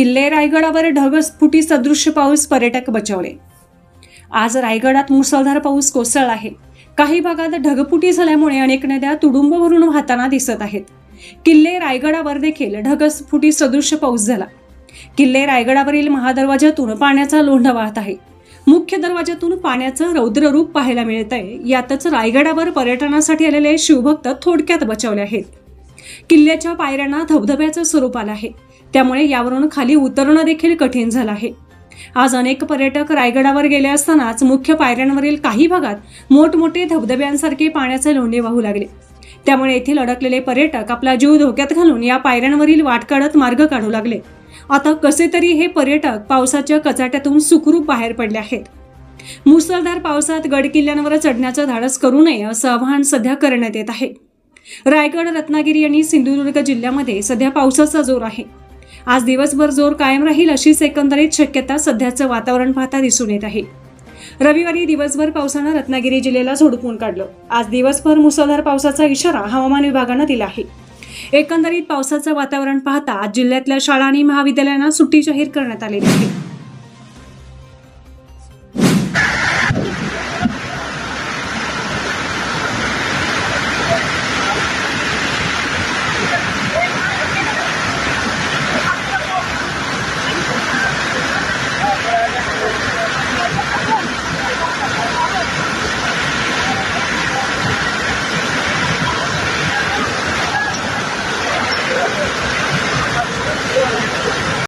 किल्ले रायगडावर ढगस्फुटी सदृश पाऊस पर्यटक बचावले. आज रायगडात मुसळधार पाऊस कोसळला आहे. काही भागात ढगफुटी झाल्यामुळे अनेक नद्या तुडुंब भरून वाहताना दिसत आहेत. किल्ले रायगडावर देखील ढगस्फुटी सदृश पाऊस झाला. किल्ले रायगडावरील महादरवाज्यातून पाण्याचा लोंढा वाहत आहे. मुख्य दरवाज्यातून पाण्याचं रौद्र रूप पाहायला मिळत आहे यातच रायगडावर पर्यटनासाठी आलेले शिवभक्त थोडक्यात बचावले आहेत. किल्ल्याच्या पायऱ्यांना धबधब्याचं स्वरूप आलं आहे. त्यामुळे यावरून खाली उतरणं देखील कठीण झालं आहे. आज अनेक पर्यटक रायगडावर गेले असतानाच मुख्य पायऱ्यांवरील काही भागात मोठमोठे धबधब्यांसारखे पाण्याचे लोंढे वाहू लागले. त्यामुळे येथील अडकलेले पर्यटक आपला जीव धोक्यात घालून या पायऱ्यांवरील वाट काढत मार्ग काढू लागले. आता कसे तरी हे पर्यटक पावसाच्या कचाट्यातून सुखरूप बाहेर पडले आहेत. मुसळधार पावसात गड किल्ल्यांवर चढण्याचं धाडस करू नये असं आवाहन सध्या करण्यात येत आहे. रायगड रत्नागिरी आणि सिंधुदुर्ग जिल्ह्यामध्ये सध्या पावसाचा जोर आहे. आज दिवसभर जोर कायम राहील अशीच एकंदरीत शक्यता सध्याचं वातावरण पाहता दिसून येत आहे. रविवारी दिवसभर पावसानं रत्नागिरी जिल्ह्याला झोडपून काढलं. आज दिवसभर मुसळधार पावसाचा इशारा हवामान विभागानं दिला आहे. एकंदरीत पावसाचं वातावरण पाहता आज जिल्ह्यातल्या शाळा आणि महाविद्यालयांना सुट्टी जाहीर करण्यात आलेली आहे.